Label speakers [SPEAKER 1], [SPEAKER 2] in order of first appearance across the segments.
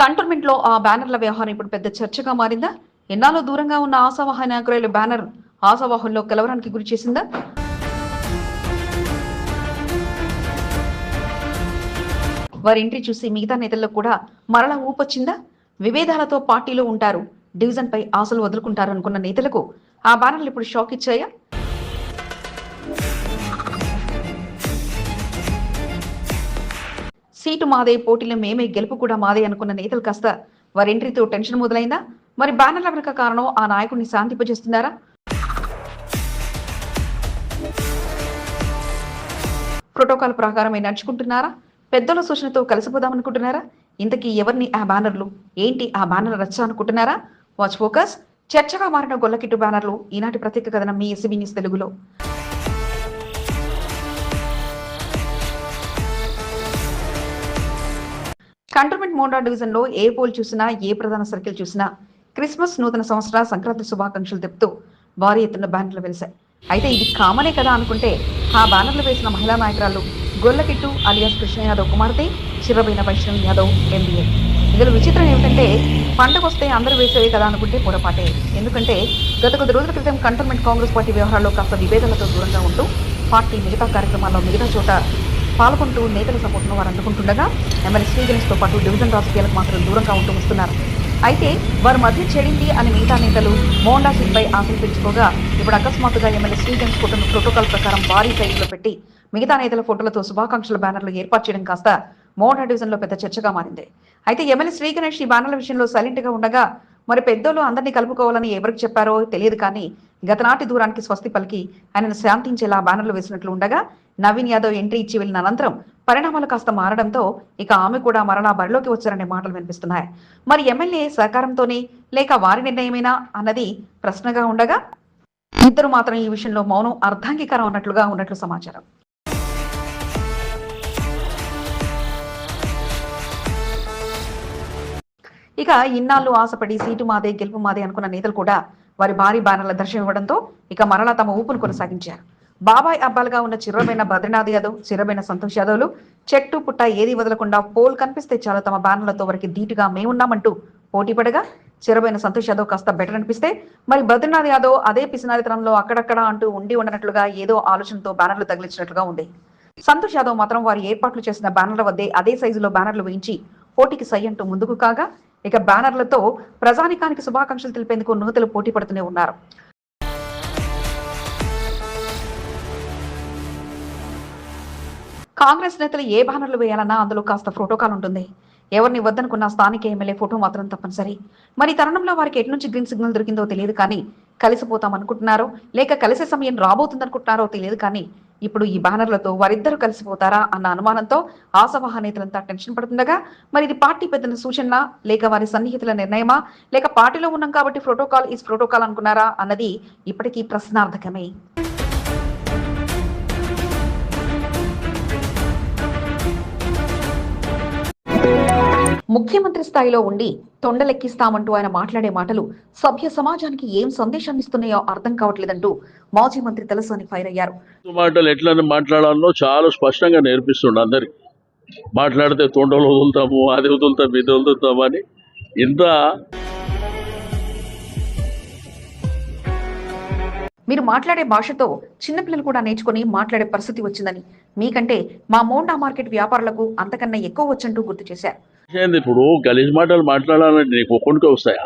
[SPEAKER 1] కంటోన్మెంట్లో ఆ బ్యానర్ల వ్యవహారం ఇప్పుడు పెద్ద చర్చగా మారిందా? ఎన్నాళ్ళు దూరంగా ఉన్న ఆశావాహ నాయకురాలు బ్యానర్ ఆశావాహంలో కలవరానికి గురి చేసిందా? వారి ఎంట్రీ చూసి మిగతా నేతల్లో కూడా మరలా ఊపొచ్చిందా? విభేదాలతో పార్టీలో ఉంటారు డివిజన్ పై ఆశలు వదులుకుంటారు అనుకున్న నేతలకు ఆ బ్యానర్లు ఇప్పుడు షాక్ ఇచ్చాయా? సీటు మాదే పోటీలో మేమే గెలుపు కూడా మాదే అనుకున్న నేతలు కాస్త వారి ఎంట్రీతో టెన్షన్ మొదలైందా? మరి బ్యానర్ల వెనుక కారణం ఆ నాయకుడిని శాంతింపజేస్తున్నారా? ప్రోటోకాల్ ప్రకారమే నడుచుకుంటున్నారా? పెద్దల సూచనతో కలిసిపోదామనుకుంటున్నారా? ఇంతకీ ఎవరిని ఆ బ్యానర్లు? ఏంటి ఆ బ్యానర్ రచ్చ అనుకుంటున్నారా? వాచ్ ఫోకస్ చర్చగా మారిన గొల్లకిట్టు బ్యానర్లు ఈనాటి ప్రత్యేక కథనం మీ ఎస్బీ న్యూస్ తెలుగులో. కంటోన్మెంట్ మోండా డివిజన్లో ఏ పోల్ చూసినా ఏ ప్రధాన సర్కిల్ చూసినా క్రిస్మస్ నూతన సంవత్సర సంక్రాంతి శుభాకాంక్షలు చెప్తూ భారీ ఎత్తున బ్యానర్లు వెలిశాయి అయితే ఇది కామనే కదా అనుకుంటే ఆ బ్యానర్లు వేసిన మహిళా నాయకురాలు గొల్లకిట్టు అలియాస్ కృష్ణ యాదవ్ కుమార్తె చిరబైన వైష్ణవ్ యాదవ్ ఎంబీఏ. ఇందులో విచిత్రం ఏమిటంటే పంటకు వస్తే అందరూ వేసేవే కదా అనుకుంటే పొరపాటే. ఎందుకంటే గత కొద్ది రోజుల క్రితం కంటోన్మెంట్ కాంగ్రెస్ పార్టీ వ్యవహారాల్లో కాస్త విభేదాలతో దూరంగా ఉంటూ పార్టీ మిగతా కార్యక్రమాల్లో మిగతా చోట పాల్గొంటూ నేతల సపోర్ట్ను వారు అందుకుంటుండగా ఎమ్మెల్యే శ్రీగణేష్తో పాటు డివిజన్ రాజకీయాలకు మాత్రం దూరంగా ఉంటూ వస్తున్నారు. అయితే వారి మధ్య చెడింది అని మిగతా నేతలు మోండా సీట్పై ఆశలు పెంచుకోగా ఇప్పుడు అకస్మాత్తుగా ఎమ్మెల్యే శ్రీ ఫోటోను ప్రోటోకాల్ ప్రకారం భారీ సైజులో పెట్టి మిగతా నేతల ఫోటోలతో శుభాకాంక్షల బ్యానర్లు ఏర్పాటు చేయడం కాస్త మోండా డివిజన్లో పెద్ద చర్చగా మారింది. అయితే ఎమ్మెల్యే శ్రీ గణేష్ ఈ బ్యానర్ల విషయంలో సైలెంట్గా ఉండగా మరి పెద్దోళ్ళు అందరినీ కలుపుకోవాలని ఎవరికి చెప్పారో తెలియదు కానీ గతనాటి దూరానికి స్వస్తి పలికి ఆయనను శాంతించేలా బ్యానర్లు వేసినట్లు ఉండగా నవీన్ యాదవ్ ఎంట్రీ ఇచ్చి వెళ్ళిన అనంతరం పరిణామాలు కాస్త మారడంతో ఇక ఆమె కూడా మరలా బరిలోకి వచ్చారనే మాటలు వినిపిస్తున్నాయి. మరి ఎమ్మెల్యే సహకారంతోనే లేక వారి నిర్ణయమేనా అన్నది ప్రశ్నగా ఉండగా ఇద్దరు మాత్రం ఈ విషయంలో మౌనం అర్ధాంగీకారం అన్నట్లుగా ఉన్నట్లు సమాచారం. ఇక ఇన్నాళ్ళు ఆశపడి సీటు మాదే గెలుపు మాదే అనుకున్న నేతలు కూడా వారి భారీ బ్యానర్ల దర్శనం ఇవ్వడంతో ఇక మరలా తమ ఊపును కొనసాగించారు. బాబాయ్ అబ్బాలుగా ఉన్న చిర్రమైన బద్రీనాథ్ యాదవ్ చిర్రమైన సంతోష్ యాదవ్లు చెట్టు పుట్ట ఏది వదలకుండా పోల్ కనిపిస్తే చాలు తమ బ్యానర్లతో వారికి ధీటుగా మేమున్నామంటూ పోటీ పడగా చిరబైన సంతోష్ యాదవ్ కాస్త బెటర్ అనిపిస్తే మరి బద్రీనాథ్ యాదవ్ అదే పిసినారితనంలో అక్కడక్కడ అంటూ ఉండి ఉండనట్లుగా ఏదో ఆలోచనతో బ్యానర్లు తగిలించినట్లుగా ఉంది. సంతోష్ యాదవ్ మాత్రం వారు ఏర్పాట్లు చేసిన బ్యానర్ల వద్దే అదే సైజులో బ్యానర్లు వేయించి పోటీకి సై అంటూ ముందుకు కాగా ఇక బ్యానర్లతో ప్రజానికానికి శుభాకాంక్షలు తెలిపేందుకు నూతలు పోటీ పడుతూనే ఉన్నారు. కాంగ్రెస్ నేతలు ఏ బ్యానర్లు వేయాలన్నా అందులో కాస్త ప్రోటోకాల్ ఉంటుంది. ఎవరిని వద్దనుకున్న స్థానిక ఎమ్మెల్యే ఫోటో మాత్రం తప్పనిసరి. మరి తరుణంలో వారికి ఎటు నుంచి గ్రీన్ సిగ్నల్ దొరికిందో తెలియదు కానీ కలిసిపోతాం అనుకుంటున్నారో లేక కలిసే సమయం రాబోతుంది అనుకుంటున్నారో తెలియదు కానీ ఇప్పుడు ఈ బ్యానర్లతో వారిద్దరూ కలిసిపోతారా అన్న అనుమానంతో ఆశావాహ నేతలంతా టెన్షన్ పడుతుండగా మరి ఇది పార్టీ పెద్దల సూచన లేక వారి సన్నిహితుల నిర్ణయమా? లేక పార్టీలో ఉన్నాం కాబట్టి ప్రోటోకాల్ ఈజ్ ప్రోటోకాల్ అనుకున్నారా? అన్నది ఇప్పటికీ ప్రశ్నార్థకమే. ముఖ్యమంత్రి స్థాయిలో ఉండి తొండలెక్కిస్తామంటూ ఆయన మాట్లాడే మాటలు సభ్య సమాజానికి ఏం సందేశాన్ని ఇస్తున్నాయో అర్థం కావట్లేదంటూ మాజీ మంత్రి తలసాని ఫైర్ అయ్యారు.
[SPEAKER 2] మాటలు ఎట్లా మాట్లాడాలో చాలా స్పష్టంగా నేర్పిస్తుండే అందరికి మాట్లాడితే తొండలు వదులుతాము అది వదులుతాము ఇది వదులుతాము అని ఇంత
[SPEAKER 1] మీరు మాట్లాడే భాషతో చిన్నపిల్లలు కూడా నేర్చుకుని మాట్లాడే పరిస్థితి వచ్చిందని మీకంటే మా మోండా మార్కెట్ వ్యాపారులకు అంతకన్నా ఎక్కువ వచ్చంటూ గుర్తు చేశారు.
[SPEAKER 2] ఇప్పుడు గలీజ్ మాటలు మాట్లాడాలంటే నీకు ఒక్కడికే వస్తాయా?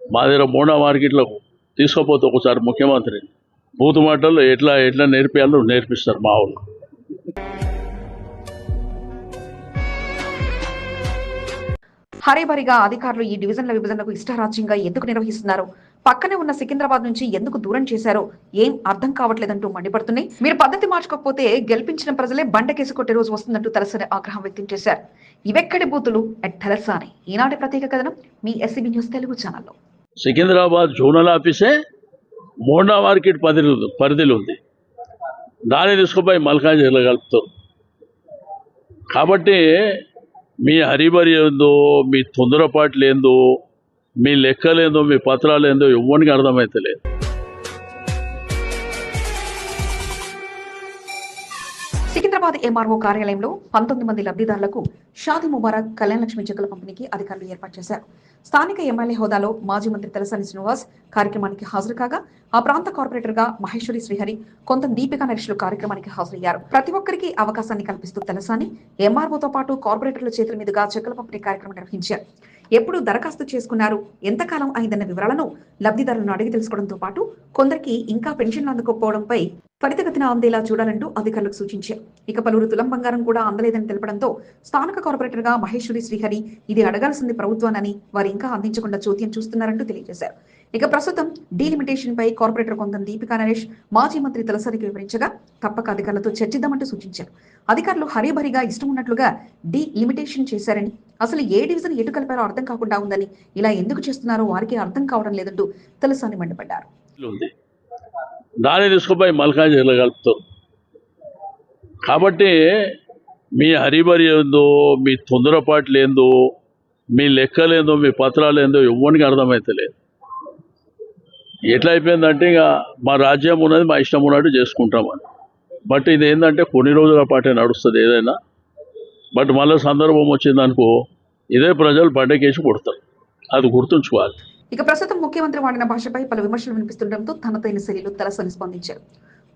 [SPEAKER 2] మా దగ్గర మూడా మార్కెట్లో తీసుకోపోతే ఒకసారి ముఖ్యమంత్రి బూతు మాటలు ఎట్లా ఎట్లా నేర్పియాలో నేర్పిస్తారు మా వాళ్ళు.
[SPEAKER 1] హరిభరిగా అధికారులు ఈ డివిజన్ల విభజనకు ఇష్టారాజ్యంగా ఎందుకు నిర్వహిస్తున్నారు? పక్కనే ఉన్న సికింద్రాబాద్ నుంచి ఎందుకు దూరం చేశారో ఏం అర్థం కావట్లేదంటూ మండిపడుతున్నాయి. మీరు పద్ధతి మార్చుకోకపోతే గెలిపించిన ప్రజలే బండకేసి కొట్టే రోజు వస్తుందంటూ తలసరి ఆగ్రహం వ్యక్తం చేశారు. ఇవెక్కడి బూతులు అట్ తలసాని. ఈనాటి ప్రత్యేక కథనం మీ ఎస్సీబీ న్యూస్ తెలుగు ఛానల్లో.
[SPEAKER 2] సికింద్రాబాద్ జోనల్ ఆఫీసే మోండా మార్కెట్ పరిధి పరిధిలో ఉంది. దాన్ని తీసుకుపోయి మల్కాజ్గిరిలో కలుపుతారు. కాబట్టి మీ హరిబరి ఏందో మీ తొందరపాట్లు ఏందో మీ లెక్కలేందో మీ పత్రాలు ఏందో అర్థమైతలేదు.
[SPEAKER 1] సికింద్రాబాద్ ఎంఆర్ఓ కార్యాలయంలో పంతొమ్మిది మంది లబ్ధిదారులకు షాది ముబారక్ కళ్యాణ లక్ష్మి చెక్కుల పంపిణీకి అధికారులు ఏర్పాటు చేశారు. స్థానిక ఎమ్మెల్యే హోదాలో మాజీ మంత్రి తలసాని శ్రీనివాస్ కార్యక్రమానికి హాజరు కాగా ఆ ప్రాంత కార్పొరేటర్గా మహేశ్వరి శ్రీహరి కొంత దీపికా నరేష్లు కార్యక్రమానికి హాజరయ్యారు. ప్రతి ఒక్కరికి అవకాశాన్ని కల్పిస్తూ తలసాని ఎంఆర్ఓతో పాటు కార్పొరేటర్ల చేతుల మీదుగా చెక్కుల పంపిణీ కార్యక్రమం నిర్వహించారు. ఎప్పుడు దరఖాస్తు చేసుకున్నారు? ఎంతకాలం అయిందన్న వివరాలను లబ్ధిదారులను అడిగి తెలుసుకోవడంతో పాటు కొందరికి ఇంకా పెన్షన్లు అందుకోకపోవడంపై త్వరితగతిన అందేలా చూడాలంటూ అధికారులకు సూచించారు. ఇక పలువురు తులం బంగారం కూడా అందలేదని తెలపడంతో స్థానిక కార్పొరేటర్గా మహేశ్వరి శ్రీహరి ఇది అడగాల్సింది ప్రభుత్వానని వారు ఇంకా అందించకుండా చోద్యం చూస్తున్నారంటూ తెలియజేశారు. ఇక ప్రస్తుతం డీలిమిటేషన్ పై కార్పొరేటర్ కొందరు దీపికా నరేష్ మాజీ మంత్రి తలసరికి వివరించగా తప్పక అధికారులతో చర్చిద్దామంటూ సూచించారు. అధికారులు హరీబరిగా ఇష్టం ఉన్నట్లుగా డీలిమిటేషన్ చేశారని అసలు ఏ డివిజన్ ఎటు కలిపారో అర్థం కాకుండా ఉందని ఇలా ఎందుకు చేస్తున్నారో వారికి అర్థం కావడం లేదంటూ తలసాని మండిపడ్డారు.
[SPEAKER 2] ఉంది. తీసుకుపోయి మల్కాజ్గిరిలో కలుపుతారు. కాబట్టి మీ హరిబరి ఏందో మీ తొందరపాట్లు ఏందో మీ లెక్కలేందో మీ పత్రాలు ఏందో అర్థమైతే అర్థమైతలేదు. ఎట్లా అయిపోయిందంటే ఇక మా రాజ్యం ఉన్నది మా ఇష్టం ఉన్నట్టు చేసుకుంటామని బట్ ఇది ఏంటంటే కొన్ని రోజుల పాటే నడుస్తుంది ఏదైనా. బట్ మళ్ళీ సందర్భం వచ్చిందనుకో ఇదే ప్రజలు బండకేసి కొడతారు. అది గుర్తుంచుకోవాలి.
[SPEAKER 1] ఇక ప్రస్తుతం ముఖ్యమంత్రి వాడిన భాషపై పలు విమర్శలు వినిపిస్తుండటంతో తనతైన శైలిలో తలసని స్పందించారు.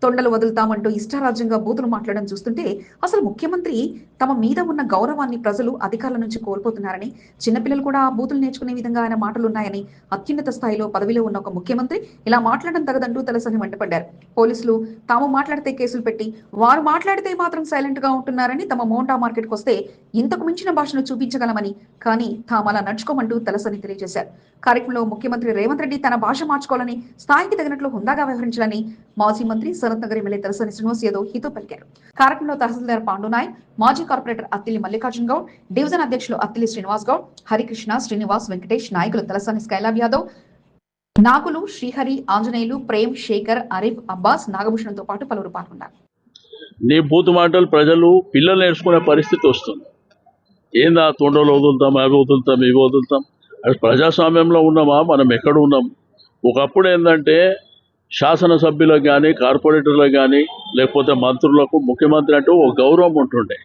[SPEAKER 1] తొండలు వదులుతామంటూ ఇష్టారాజ్యంగా బూతులు మాట్లాడడం చూస్తుంటే అసలు ముఖ్యమంత్రి తమ మీద ఉన్న గౌరవాన్ని ప్రజలు అధికారుల నుంచి కోల్పోతున్నారని చిన్నపిల్లలు కూడా ఆ బూతులు నేర్చుకునే విధంగా ఆయన మాటలున్నాయని అత్యున్నత స్థాయిలో పదవిలో ఉన్న ఒక ముఖ్యమంత్రి ఇలా మాట్లాడడం తగదంటూ తలసని మంటపడ్డారు పోలీసులు తాము మాట్లాడితే కేసులు పెట్టి వారు మాట్లాడితే మాత్రం సైలెంట్గా ఉంటున్నారని తమ మోంటా మార్కెట్కి వస్తే ఇంతకు మించిన భాషను చూపించగలమని కానీ తాము అలా నడుచుకోమంటూ తలసని తెలియజేశారు. కార్యక్రమంలో ముఖ్యమంత్రి రేవంత్ రెడ్డి తన భాష మార్చుకోవాలని స్థాయికి తగినట్లు హుందాగా వ్యవహరించాలని మాజీ మంత్రి శరత్ నగర్ ఎమ్మెల్యే తలసాని శ్రీనివాస్ యాదవ్ హితో పలికారు. కార్యక్రమంలో తహసీల్దార్ పాండునాయ్ మాజీ కార్పొరేటర్ అత్తిలి మల్లికార్జున్ గౌడ్ డివిజన్ అధ్యక్షులు అత్తిలి శ్రీనివాస్ గౌడ్ హరికృష్ణ శ్రీనివాస్ వెంకటేష్ నాయకులు తలసాని స్కైలాబ్ యాదవ్ నాగులు శ్రీహరి ఆంజనేయులు ప్రేమ్ శేఖర్ అరీఫ్ అబ్బాస్ నాగభూషణంతో పాటు పలువురు పాల్గొన్నారు.
[SPEAKER 2] నీ బూతు మాటలు ప్రజలు పిల్లలు నేర్చుకునే పరిస్థితి వస్తుంది. ఏందా తొండలు వదులుతాం అవి వదులుతాం ఇవి వదులుతాం? అది ప్రజాస్వామ్యంలో ఉన్నామా? మనం ఎక్కడ ఉన్నాం? ఒకప్పుడు ఏంటంటే శాసనసభ్యులకు కానీ కార్పొరేటర్లకు కానీ లేకపోతే మంత్రులకు ముఖ్యమంత్రి అంటూ ఒక గౌరవం ఉంటుండే.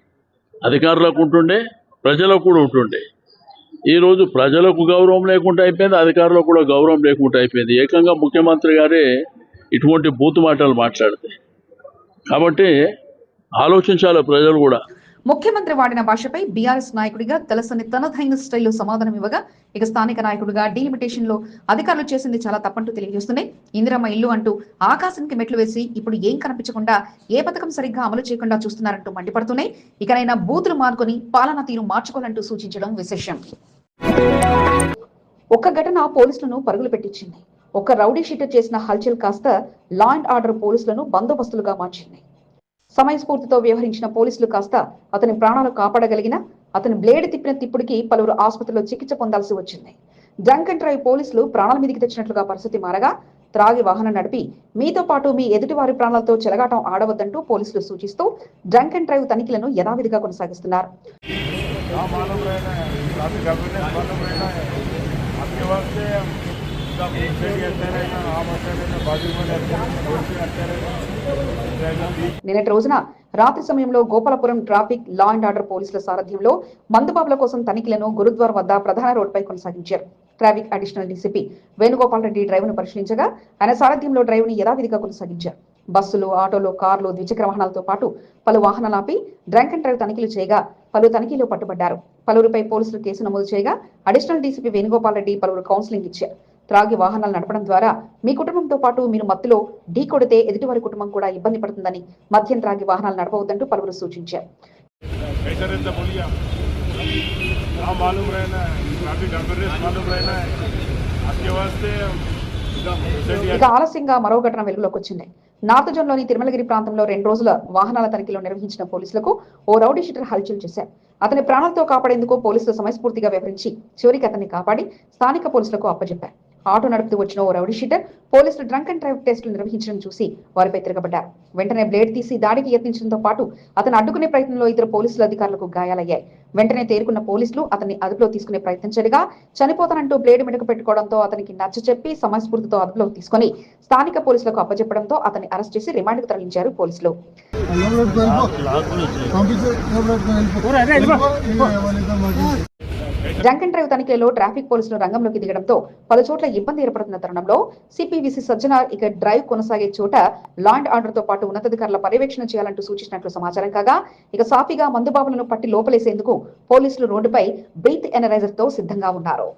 [SPEAKER 2] అధికారులకు ఉంటుండే ప్రజలకు కూడా ఉంటుండే. ఈరోజు ప్రజలకు గౌరవం లేకుండా అయిపోయింది అధికారులకు కూడా గౌరవం లేకుండా అయిపోయింది. ఏకంగా ముఖ్యమంత్రి గారే ఇటువంటి బూతు మాటలు మాట్లాడితే. కాబట్టి ఆలోచించాలి ప్రజలు కూడా.
[SPEAKER 1] ముఖ్యమంత్రి వాడిన భాషపై బీఆర్ఎస్ నాయకుడిగా తలసని తనదైన స్టైల్లో సమాధానం ఇవ్వగా ఇక స్థానిక నాయకుడిగా డీలిమిటేషన్లో అధికారులు చేసింది చాలా తప్పంటూ తెలియజేస్తున్నాయి. ఇందిరమ్మ ఇల్లు అంటూ ఆకాశానికి మెట్లు వేసి ఇప్పుడు ఏం కనిపించకుండా ఏ పథకం సరిగ్గా అమలు చేయకుండా చూస్తున్నారంటూ మండిపడుతున్నాయి. ఇకనైనా బూతులు మార్కొని పాలనా తీరు మార్చుకోవాలంటూ సూచించడం విశేషం. ఒక్క ఘటన పోలీసులను పరుగులు పెట్టించింది. ఒక రౌడీ షీటర్ చేసిన హల్చల్ కాస్త లా అండ్ ఆర్డర్ పోలీసులను బందోబస్తులుగా మార్చింది. సమయస్ఫూర్తితో వ్యవహరించిన పోలీసులు కాస్త అతని ప్రాణాలు కాపాడగలిగిన అతని బ్లేడ్ తిప్పిన తిప్పుడికి పలువురు ఆసుపత్రిలో చికిత్స పొందాల్సి వచ్చింది. డ్రంక్ అండ్ డ్రైవ్ పోలీసులు ప్రాణాల మీదకి తెచ్చినట్లుగా పరిస్థితి మారగా త్రాగి వాహనం నడిపి మీతో పాటు మీ ఎదుటి వారి ప్రాణాలతో చెలగాటం ఆడవద్దంటూ పోలీసులు సూచిస్తూ డ్రంక్ అండ్ డ్రైవ్ తనిఖీలను యథావిధిగా కొనసాగిస్తున్నారు. నిన్నటి రోజున రాత్రి సమయంలో Gopalapuram traffic law and order పోలీసుల సారథ్యంలో మందుబాబుల కోసం తనిఖీలను గురుద్వార్ వద్ద ప్రధాన రోడ్డుపై కొనసాగించారు. Traffic additional DCP Venugopal Reddy డ్రైవ్ను పరిశీలించగా ఆయన సారథ్యంలో డ్రైవ్ని యథావిధిగా కొనసాగించారు. బస్సులు ఆటోలు కార్లు ద్విచక్ర వాహనాలతో పాటు పలు వాహనాలు ఆపి డ్రంక్ అండ్ డ్రైవ్ తనిఖీలు చేయగా పలు తనిఖీలు పట్టుబడ్డారు. పలువురిపై పోలీసులు కేసు నమోదు చేయగా అడిషనల్ డీసీపీ వేణుగోపాల్ రెడ్డి పలువురు కౌన్సిలింగ్ ఇచ్చారు. త్రాగి వాహనాలు నడపడం ద్వారా మీ కుటుంబంతో పాటు మీరు మత్తులో ఢీ కొడితే ఎదుటివారి కుటుంబం కూడా ఇబ్బంది పడుతుందని మద్యం త్రాగి వాహనాలు నడపవద్దంటూ పలువురు సూచించారు. ఇక ఆలస్యంగా మరో ఘటన వెలుగులోకి వచ్చింది. నార్త్ జోన్లోని తిరుమలగిరి ప్రాంతంలో రెండు రోజుల వాహనాల తనిఖీలో నిర్వహించిన పోలీసులకు ఓ రౌడీ షీటర్ హల్చల్ చేశారు. అతని ప్రాణాలతో కాపాడేందుకు పోలీసులు సమయస్ఫూర్తిగా వివరించి చివరికి అతన్ని కాపాడి స్థానిక పోలీసులకు అప్పజెప్పారు. ఆటో నడుపుతూ వచ్చిన ఓ రౌడీ షీటర్ పోలీసులు డ్రంక్ అండ్ డ్రైవ్ టెస్టులు నిర్వహించడం చూసి వారిపై తిరగబడ్డారు. వెంటనే బ్లేడ్ తీసి దాడికి యత్నించడంతో పాటు అతను అడ్డుకునే ప్రయత్నంలో ఇద్దరు పోలీసులు అధికారులకు గాయాలయ్యాయి. వెంటనే తేరుకున్న పోలీసులు అతన్ని అదుపులో తీసుకునే ప్రయత్నించగా చనిపోతానంటూ బ్లేడ్ మెడకు పెట్టుకోవడంతో అతనికి నచ్చ చెప్పి సమయస్ఫూర్తితో అదుపులోకి తీసుకుని స్థానిక పోలీసులకు అప్పచెప్పడంతో అతన్ని అరెస్ట్ చేసి రిమాండ్కు తరలించారు పోలీసులు. డ్రంక్ అండ్ డ్రైవ్ తనిఖీలో ట్రాఫిక్ పోలీసులు రంగంలోకి దిగడంతో పలు చోట్ల ఇబ్బంది ఏర్పడుతున్న తరుణంలో సిపివిసి సజ్జనార్ ఇక డ్రైవ్ కొనసాగే చోట లాండ్ ఆర్డర్తో పాటు ఉన్నతాధికారుల పర్యవేక్షణ చేయాలంటూ సూచించినట్లు సమాచారం కాగా ఇక సాఫీగా మందుబాబులను పట్టి లోపలేసేందుకు పోలీసులు రోడ్డుపై బ్రీత్ ఎనరైజర్తో సిద్ధంగా ఉన్నారు.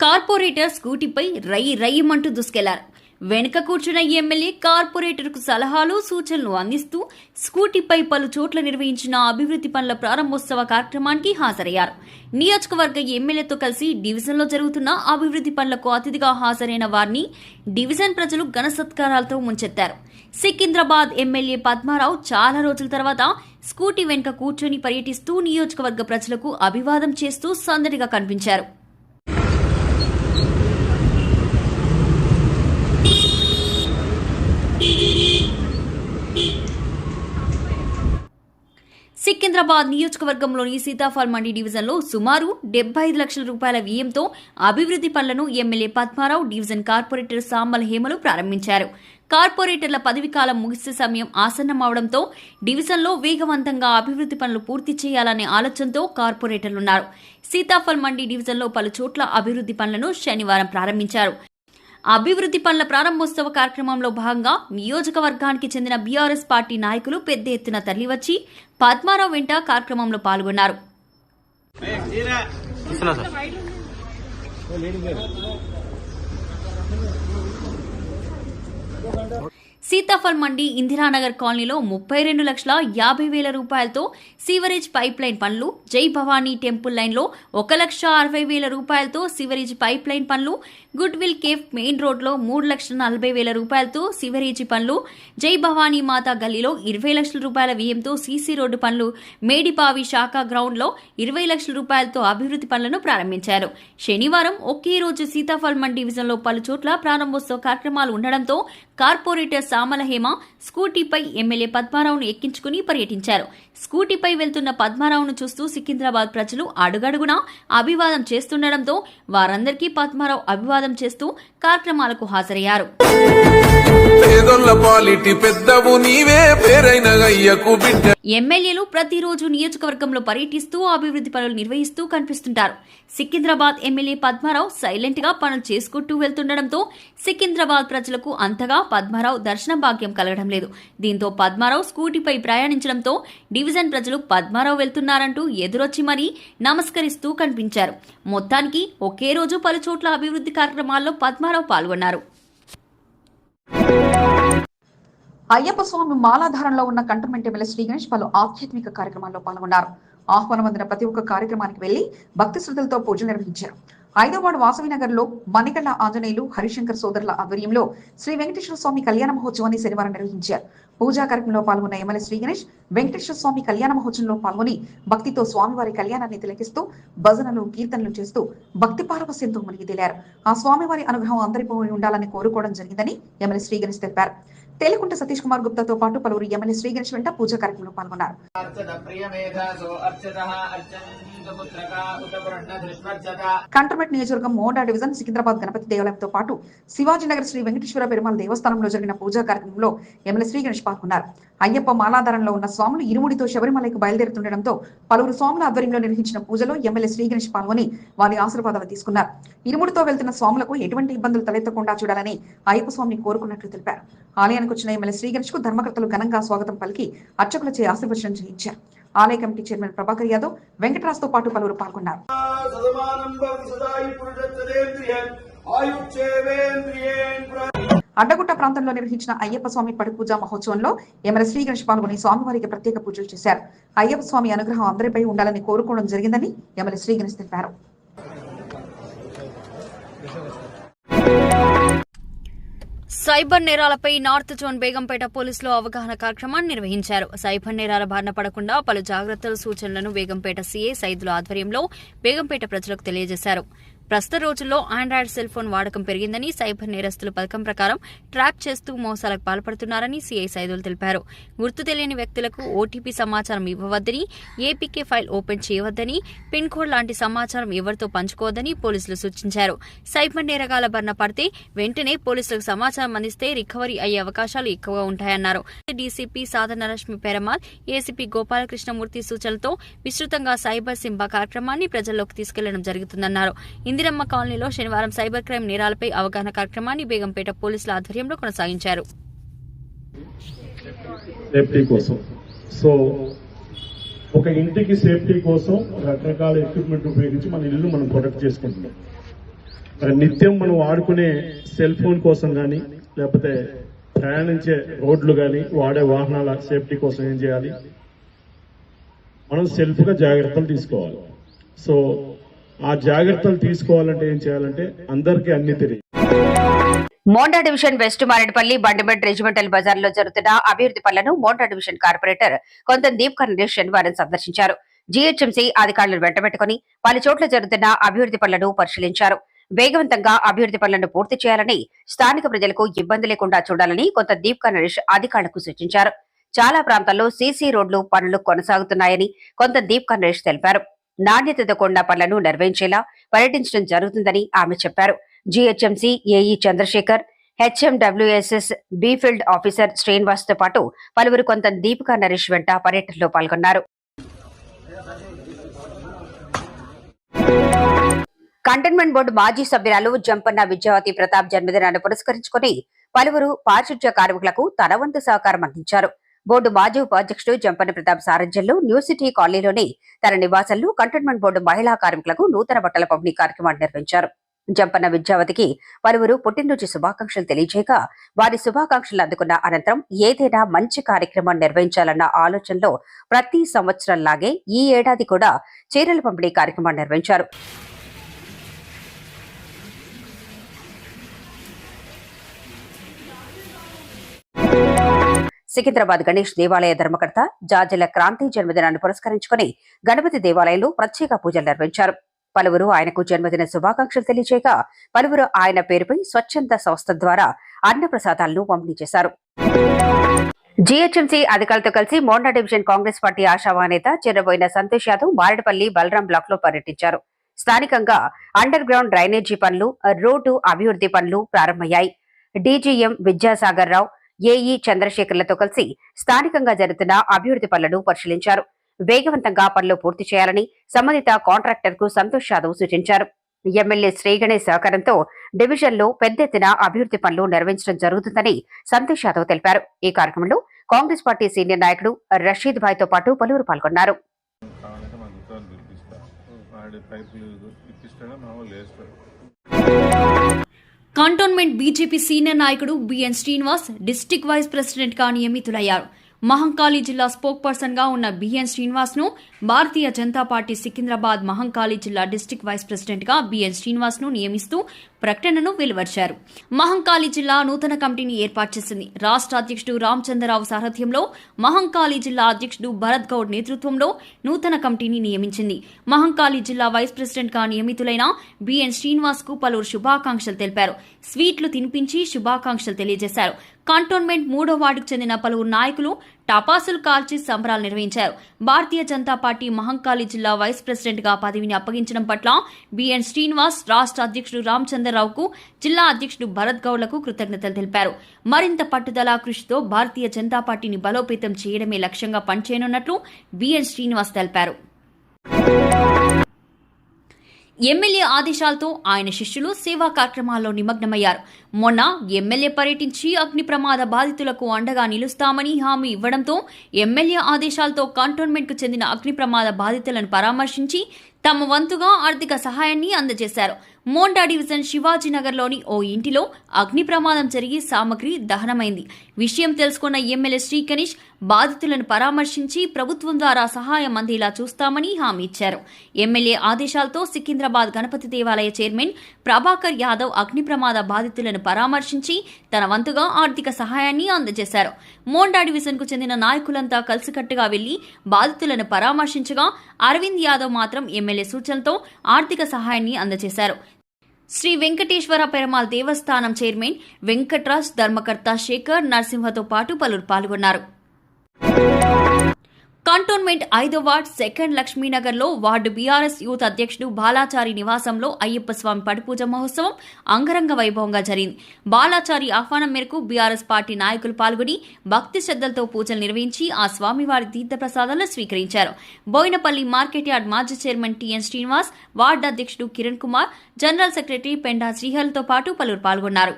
[SPEAKER 3] కార్పొరేటర్ స్కూటీపై రై రయ్యమంటూ దూసుకెళ్ళారు. వెనుక కూర్చున్న ఎమ్మెల్యే కార్పొరేటర్కు సలహాలు సూచనలు అందిస్తూ స్కూటీపై పలు చోట్ల నిర్వహించిన అభివృద్ధి పనుల ప్రారంభోత్సవ కార్యక్రమానికి హాజరయ్యారు. నియోజకవర్గ ఎమ్మెల్యేతో కలిసి డివిజన్లో జరుగుతున్న అభివృద్ధి పనులకు అతిథిగా హాజరైన వారిని డివిజన్ ప్రజలు ఘన సత్కారాలతో ముంచెత్తారు. సికింద్రాబాద్ ఎమ్మెల్యే పద్మారావు చాలా రోజుల తర్వాత స్కూటీ వెనుక కూర్చొని పర్యటిస్తూ నియోజకవర్గ ప్రజలకు అభివాదం చేస్తూ సందడిగా కనిపించారు. సికింద్రాబాద్ నియోజకవర్గంలోని సీతాఫల్ మండి డివిజన్లో సుమారు డెబ్బై ఐదు లక్షల రూపాయల వ్యయంతో అభివృద్ధి పనులను ఎమ్మెల్యే పద్మారావు డివిజన్ కార్పొరేటర్ సాంబల్ హేమలు ప్రారంభించారు. కార్పొరేటర్ల పదవి కాలం ముగిసే సమయం ఆసన్నమవడంతో డివిజన్లో వేగవంతంగా అభివృద్ధి పనులు పూర్తి చేయాలనే ఆలోచనతో కార్పొరేటర్లున్నారు. సీతాఫల్ మండి డివిజన్లో పలు చోట్ల అభివృద్ధి పనులను శనివారం ప్రారంభించారు. అభివృద్ధి పనుల ప్రారంభోత్సవ కార్యక్రమంలో భాగంగా నియోజకవర్గానికి చెందిన బీఆర్ఎస్ పార్టీ నాయకులు పెద్ద ఎత్తున తరలివచ్చి పద్మారావు వెంట కార్యక్రమంలో పాల్గొన్నారు. సీతాఫల్ మండి ఇందిరానగర్ కాలనీలో ముప్పై రెండు లక్షల యాభై వేల రూపాయలతో సీవరేజ్ పైప్ లైన్ పనులు జై భవానీ టెంపుల్ లైన్లో ఒక లక్ష అరవై వేల రూపాయలతో సివరేజ్ పైప్ లైన్ పనులు గుడ్ విల్ కేఫ్ మెయిన్ రోడ్లో మూడు లక్షల నలభై వేల రూపాయలతో సీవరేజ్ పనులు జై భవానీ మాతా గల్లీలో ఇరవై లక్షల రూపాయల వ్యయంతో సీసీ రోడ్డు పనులు మేడిపావి శాఖ గ్రౌండ్లో ఇరవై లక్షల రూపాయలతో అభివృద్ధి పనులను ప్రారంభించారు. శనివారం ఒకే రోజు సీతాఫల్ మండి డివిజన్లో పలు చోట్ల ప్రారంభోత్సవ కార్యక్రమాలు ఉండడంతో కార్పొరేటర్ సామలహేమ స్కూటీపై ఎమ్మెల్యే పద్మారావును ఎక్కించుకుని పర్యటించారు. స్కూటీపై వెళ్తున్న పద్మారావును చూస్తూ సికింద్రాబాద్ ప్రజలు అడుగడుగునా అభివాదం చేస్తుండటంతో వారందరికీ పద్మారావు అభివాదం చేస్తూ కార్యక్రమాలకు హాజరయ్యారు.
[SPEAKER 4] పేదొల్ల పాలిటి పెద్దవు నీవే పేరైన అయ్యకు బిడ్డ.
[SPEAKER 3] ఎమ్మెల్యేలు ప్రతిరోజు నియోజకవర్గంలో పర్యటిస్తూ అభివృద్ధి పనులు నిర్వహిస్తూ కనిపిస్తుంటారు. సికింద్రాబాద్ ఎమ్మెల్యే పద్మారావు సైలెంట్గా పనులు చేసుకుంటూ వెళ్తుండటంతో సికింద్రాబాద్ ప్రజలకు అంతగా పద్మారావు దర్శన భాగ్యం కలగడం లేదు. దీంతో పద్మారావు స్కూటీపై ప్రయాణించడంతో డివిజన్ ప్రజలు పద్మారావు వెళ్తున్నారంటూ ఎదురొచ్చి మరీ నమస్కరిస్తూ కనిపించారు. మొత్తానికి ఒకే రోజు పలు చోట్ల అభివృద్ధి కార్యక్రమాల్లో పద్మారావు పాల్గొన్నారు.
[SPEAKER 1] అయ్యప్ప స్వామి మాలాధారంలో ఉన్న కంటమెంట్ ఎమ్మెల్యే శ్రీ గణేష్ పలు ఆధ్యాత్మిక కార్యక్రమాల్లో పాల్గొన్నారు. ఆహ్వానం అందిన ప్రతి ఒక్క కార్యక్రమానికి వెళ్ళి భక్తి శ్రద్ధలతో పూజలు నిర్వహించారు. హైదరాబాద్ వాసవి నగర్లో మణికళ్ళ ఆంజనేయులు హరిశంకర్ సోదరుల ఆధ్వర్యంలో శ్రీ వెంకటేశ్వర స్వామి కళ్యాణ మహోత్సవాన్ని శనివారం నిర్వహించారు. పూజా కార్యక్రమంలో పాల్గొన్న ఎమ్మెల్యే శ్రీ గణేష్ వెంకటేశ్వర స్వామి కళ్యాణ మహోత్సవంలో పాల్గొని భక్తితో స్వామివారి కళ్యాణాన్ని తిలకిస్తూ భజనలు కీర్తనలు చేస్తూ భక్తి పారవస్యంతో మునిగి తేలారు. ఆ స్వామివారి అనుగ్రహం అందరిపోయి ఉండాలని కోరుకోవడం జరిగిందని ఎమ్మెల్యే శ్రీ గణేష్ తెలిపారు. తేలికుంట సతీష్ కుమార్ గుప్తాతో పాటు పలువురు ఎమ్మెల్యే శ్రీ గణేష్ వెంట పూజా కార్యక్రమంలో పాల్గొన్నారు. కంటర్మెట్ నియోజకవర్గం మోండా డివిజన్ సికింద్రాబాద్ గణపతి దేవాలయంతో పాటు శివాజీనగర్ శ్రీ వెంకటేశ్వర పెరుమాళ్ దేవస్థానంలో జరిగిన పూజా కార్యక్రమంలో ఎమ్మెల్యే శ్రీ గణేష్ పాల్గొన్నారు. అయ్యప్ప మాలాధారంలో ఉన్న స్వాములు ఇరుముడితో శబరిమలకు బయలుదేరుతుండటంతో పలువురు స్వాముల ఆధ్వర్యంలో నిర్వహించిన పూజలో ఎమ్మెల్యే శ్రీ గణేష్ పాల్గొని వారి ఆశీర్వాదాలు తీసుకున్నారు. ఇరుముడితో వెళ్తున్న స్వాములకు ఎటువంటి ఇబ్బందులు తలెత్తకుండా చూడాలని అయ్యప్ప స్వామిని కోరుకున్నట్లు తెలిపారు. ఆలయానికి ఆలయానికి వచ్చిన ఎమ్మెల్యే శ్రీ గణేష్కు ధర్మకర్తలు ఘనంగా స్వాగతం పలికి అర్చకులచే ఆశీర్వచనం చేయించారు. ఆలయ కమిటీ చైర్మన్ ప్రభాకర్ యాదవ్ వెంకటరాజ్తో పాటు పలువురు పాల్గొన్నారు. అడ్డగుట్ట ప్రాంతంలో నిర్వహించిన అయ్యప్ప స్వామి పడి పూజ మహోత్సవంలో ఎమ్మెల్యే శ్రీ గణేష్ పాల్గొని స్వామివారికి ప్రత్యేక పూజలు చేశారు. అయ్యప్ప స్వామి అనుగ్రహం అందరిపై ఉండాలని కోరుకోవడం జరిగిందని ఎమ్మెల్యే శ్రీ గణేష్ తెలిపారు.
[SPEAKER 3] సైబర్ నేరాలపై నార్త్ జోన్ బేగంపేట పోలీసులు అవగాహన కార్యక్రమాన్ని నిర్వహించారు. సైబర్ నేరాల బారిన పడకుండా పలు జాగ్రత్తల సూచనలను బేగంపేట సీఏ సైదుల ఆధ్వర్యంలో బేగంపేట ప్రజలకు తెలియజేశారు. ప్రస్తుత రోజుల్లో ఆండ్రాయిడ్ సెల్ ఫోన్ వాడకం పెరిగిందని సైబర్ నేరస్తులు పథకం ప్రకారం ట్రాప్ చేస్తూ మోసాలకు పాల్పడుతున్నారని సీఐ సైదులు తెలిపారు. గుర్తు తెలియని వ్యక్తులకు ఓటీపీ సమాచారం ఇవ్వవద్దని ఏపీకే ఫైల్ ఓపెన్ చేయవద్దని పిన్ కోడ్ లాంటి సమాచారం ఎవరితో పంచుకోవద్దని పోలీసులు సూచించారు. సైబర్ నేరగాల బారిన పడితే వెంటనే పోలీసులకు సమాచారం అందిస్తే రికవరీ అయ్యే అవకాశాలు ఎక్కువగా ఉంటాయన్నారు. డీసీపీ సాధనరశ్మి పెరమాల్ ఏసీపీ గోపాలకృష్ణమూర్తి సూచనలతో విస్తృతంగా సైబర్ సింబా కార్యక్రమాన్ని ప్రజల్లోకి తీసుకెళ్ళడం జరుగుతుందన్నారు. ఇందిరమ్మ కాలనీలో శనివారం సైబర్ క్రైమ్ నేరాలపై అవగాహన కార్యక్రమాన్ని బేగంపేట పోలీసుల ఆధ్వర్యంలో కొనసాగించారు.
[SPEAKER 5] సేఫ్టీ కోసం. సో ఒక ఇంటికి సేఫ్టీ కోసం రకరకాల ఎక్విప్మెంట్ ఉపయోగించి మన ఇల్లు మనం ప్రొటెక్ట్ చేసుకుంటున్నాం. మరి నిత్యం మనం వాడుకునే సెల్ ఫోన్ కోసం కానీ లేకపోతే ప్రయాణించే రోడ్లు కానీ వాడే వాహనాల సేఫ్టీ కోసం ఏం చేయాలి? మనం సెల్ఫ్గా జాగ్రత్తలు తీసుకోవాలి. సో ఆ జాగ్రత్తలు తీసుకోవాలంటే ఏం చేయాలంటే అందరికీ అన్ని తెలియదు
[SPEAKER 6] Monda division west Marredpally Bandimet regimental బజార్లో జరుగుతున్న అభివృద్ధి పనులను మోండా డివిజన్ కార్పొరేటర్ కొంత దీప్ కన్నడేష్ శనివారం సందర్శించారు. జీహెచ్ఎంసీ అధికారులను వెంటబెట్టుకుని పలు చోట్ల జరుగుతున్న అభివృద్ధి పనులను పరిశీలించారు. వేగవంతంగా అభివృద్ధి పనులను పూర్తి చేయాలని స్థానిక ప్రజలకు ఇబ్బంది లేకుండా చూడాలని కొంత దీప్ కన్నడేష్ అధికారులకు సూచించారు. చాలా ప్రాంతాల్లో సీసీ రోడ్లు పనులు కొనసాగుతున్నాయని కొంత దీప్ కన్నడేష్ తెలిపారు. నాణ్యతతో కొండ పనులను నిర్వహించేలా పర్యటించడం జరుగుతుందని ఆమె చెప్పారు. జీహెచ్ఎంసీ ఏఈ చంద్రశేఖర్ హెచ్ఎండబ్ల్యూఎస్ఎస్ బీఫీల్డ్ ఆఫీసర్ శ్రీనివాస్తో పాటు పలువురు కొంత దీపికా నరేష్ వెంట పర్యటనలో పాల్గొన్నారు. కంటైన్మెంట్ బోర్డు మాజీ సభ్యురాలు జంపన్న విద్యావతి ప్రతాప్ జన్మదినాన్ని పురస్కరించుకుని పలువురు పారిశుధ్య కార్మికులకు తన వంతు సహకారం అందించారు. బోర్డు మాజీ ఉపాధ్యక్షుడు జంపన్న ప్రతాప్ సారంజల్లో న్యూ సిటీ కాలనీలోని తన నివాసంలో కంటోన్మెంట్ బోర్డు మహిళా కార్మికులకు నూతన బట్టల పంపిణీ కార్యక్రమాన్ని నిర్వహించారు. జంపన్న విద్యావతికి పలువురు పుట్టినరోజు శుభాకాంక్షలు తెలియజేయగా వారి శుభాకాంక్షలు అందుకున్న అనంతరం ఏదైనా మంచి కార్యక్రమం నిర్వహించాలన్న ఆలోచనలో ప్రతి సంవత్సరంలాగే ఈ ఏడాది కూడా చీరల పంపిణీ కార్యక్రమాన్ని నిర్వహించారు. సికింద్రాబాద్ గణేష్ దేవాలయ ధర్మకర్త జార్జిల క్రాంతి జన్మదినాన్ని పురస్కరించుకుని గణపతి దేవాలయంలో ప్రత్యేక పూజలు నిర్వహించారు. పలువురు ఆయనకు జన్మదిన శుభాకాంక్షలు తెలియజేయగా పలువురు ఆయన పేరుపై స్వచ్ఛంద సంస్థ ద్వారా అన్న ప్రసాదాలను పంపిణీ చేశారు. జీహెచ్ఎంసీ అధికారులతో కలిసి మోండా డివిజన్ కాంగ్రెస్ పార్టీ ఆశావా నేత చెరబోయిన సంతోష్ యాదవ్ మారేడుపల్లి బలరాం బ్లాక్లో పర్యటించారు. స్థానికంగా అండర్ గ్రౌండ్ డ్రైనేజీ పనులు రోడ్డు అభివృద్ధి పనులు ప్రారంభమయ్యాయి. డీజీఎం విద్యాసాగర్ రావు ఏఈ చంద్రశేఖర్లతో కలిసి స్థానికంగా జరుగుతున్న అభివృద్ధి పనులను పరిశీలించారు. వేగవంతంగా పనులు పూర్తి చేయాలని సంబంధిత కాంట్రాక్టర్కు సంతోష్ యాదవ్ సూచించారు. ఎమ్మెల్యే శ్రీగణేష్ సహకారంతో డివిజన్లో పెద్ద ఎత్తున అభివృద్ధి పనులు నిర్వహించడం జరుగుతుందని సంతోష్ యాదవ్ తెలిపారు. ఈ కార్యక్రమంలో కాంగ్రెస్ పార్టీ సీనియర్ నాయకుడు రషీద్ భాయ్తో పాటు పలువురు పాల్గొన్నారు.
[SPEAKER 3] కంటోన్మెంట్ బీజేపీ సీనియర్ నాయకుడు బిఎన్ శ్రీనివాస్ డిస్టిక్ వైస్ ప్రెసిడెంట్గా నియమితులయ్యారు మహంకాళి జిల్లా స్పోక్ పర్సన్గా ఉన్న బిఎన్ శ్రీనివాస్ను భారతీయ జనతా పార్టీ సికింద్రాబాద్ మహంకాళి జిల్లా డిస్టిక్ వైస్ ప్రెసిడెంట్గా బిఎన్ శ్రీనివాస్ను నియమిస్తూ ప్రకటనను వెలువరిచారు. మహంకాళి జిల్లా నూతన కమిటీని ఏర్పాటు చేసింది. రాష్ట్ర అధ్యక్షుడు రామచంద్రరావు సారథ్యంలో మహంకాళి జిల్లా అధ్యక్షుడు భరత్ గౌడ్ నేతృత్వంలో నూతన కమిటీని నియమించింది. మహంకాళి జిల్లా వైస్ ప్రెసిడెంట్గా నియమితులైన బిఎన్ శ్రీనివాస్కు పలువురు శుభాకాంక్షలు తెలిపారు. స్వీట్లు తినిపించి శుభాకాంక్షలు తెలియజేశారు. కంటోన్మెంట్ మూడో వార్డుకు చెందిన పలువురు నాయకులు టపాసులు కాల్చి సంబరాలు నిర్వహించారు. భారతీయ జనతా పార్టీ మహంకాళి జిల్లా వైస్ ప్రెసిడెంట్గా పదవిని అప్పగించడం పట్ల బిఎన్ శ్రీనివాస్ రాష్ట్ర అధ్యక్షుడు రామచంద్రరావుకు జిల్లా అధ్యక్షుడు భరత్ గౌడ్లకు కృతజ్ఞతలు తెలిపారు. మరింత పట్టుదల కృషితో భారతీయ జనతా పార్టీని బలోపేతం చేయడమే లక్ష్యంగా పనిచేయనున్నట్లు బిఎన్ శ్రీనివాస్ తెలిపారు. ఎమ్మెల్యే ఆదేశాలతో ఆయన శిష్యులు సేవా కార్యక్రమాల్లో నిమగ్నమయ్యారు. మొన్న ఎమ్మెల్యే పర్యటించి అగ్ని ప్రమాద బాధితులకు అండగా నిలుస్తామని హామీ ఇవ్వడంతో ఎమ్మెల్యే ఆదేశాలతో కంటోన్మెంట్కు చెందిన అగ్ని ప్రమాద బాధితులను పరామర్శించి తమ వంతుగా ఆర్థిక సహాయాన్ని అందజేశారు. మోండా డివిజన్ శివాజీనగర్లోని ఓ ఇంటిలో అగ్ని ప్రమాదం జరిగి సామగ్రి దహనమైంది. విషయం తెలుసుకున్న ఎమ్మెల్యే శ్రీ గణేష్ బాధితులను పరామర్శించి ప్రభుత్వం ద్వారా సహాయం అందేలా చూస్తామని హామీ ఇచ్చారు. ఎమ్మెల్యే ఆదేశాలతో సికింద్రాబాద్ గణపతి దేవాలయ చైర్మన్ ప్రభాకర్ యాదవ్ అగ్ని ప్రమాద బాధితులను పరామర్శించి తన వంతుగా ఆర్థిక సహాయాన్ని అందజేశారు. మోండా డివిజన్కు చెందిన నాయకులంతా కలిసికట్టుగా వెళ్ళి బాధితులను పరామర్శించగా అరవింద్ యాదవ్ మాత్రం ఎమ్మెల్యే సూచనలతో ఆర్థిక సహాయాన్ని అందజేశారు. శ్రీ వెంకటేశ్వర పెరమాల్ దేవస్థానం చైర్మన్ వెంకట్రాజ్ ధర్మకర్త శేఖర్ నరసింహతో పాటు పలువురు పాల్గొన్నారు. కంటోన్మెంట్ ఐదో వార్డ్ సెకండ్ లక్ష్మీనగర్లో వార్డు బీఆర్ఎస్ యూత్ అధ్యక్షుడు బాలాచారి నివాసంలో అయ్యప్ప స్వామి పడిపూజ మహోత్సవం అంగరంగ వైభవంగా జరిగింది. బాలాచారి ఆహ్వానం మేరకు బీఆర్ఎస్ పార్టీ నాయకులు పాల్గొని భక్తి శ్రద్ధలతో పూజలు నిర్వహించి ఆ స్వామివారి తీర్థప్రసాదాలను స్వీకరించారు. బోయినపల్లి మార్కెట్ యార్డ్ మాజీ చైర్మన్ టిఎన్ శ్రీనివాస్ వార్డు అధ్యక్షుడు కిరణ్ కుమార్ జనరల్ సెక్రటరీ పెండా శ్రీహల్తో పాటు పలువురు పాల్గొన్నారు.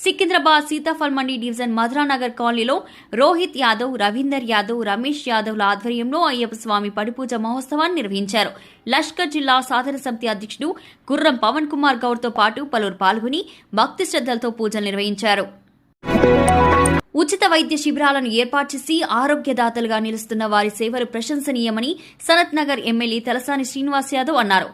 [SPEAKER 3] సికింద్రాబాద్ సీతాఫల్ మండి డివిజన్ మధురానగర్ కాలనీలో రోహిత్ యాదవ్ రవీందర్ యాదవ్ రమేష్ యాదవ్ల ఆధ్వర్యంలో అయ్యప్ప స్వామి పడిపూజ మహోత్సవాన్ని నిర్వహించారు. లష్కర్ జిల్లా సాధన సమితి అధ్యక్షుడు గుర్రం పవన్ కుమార్ గౌడ్తో పాటు పలువురు పాల్గొని భక్తి శ్రద్ధలతో పూజలు నిర్వహించారు. ఉచిత వైద్య శిబిరాలను ఏర్పాటు చేసి ఆరోగ్యదాతలుగా నిలుస్తున్న వారి సేవలు ప్రశంసనీయమని సనత్ నగర్ ఎమ్మెల్యే తలసాని శ్రీనివాస్ యాదవ్ అన్నారు.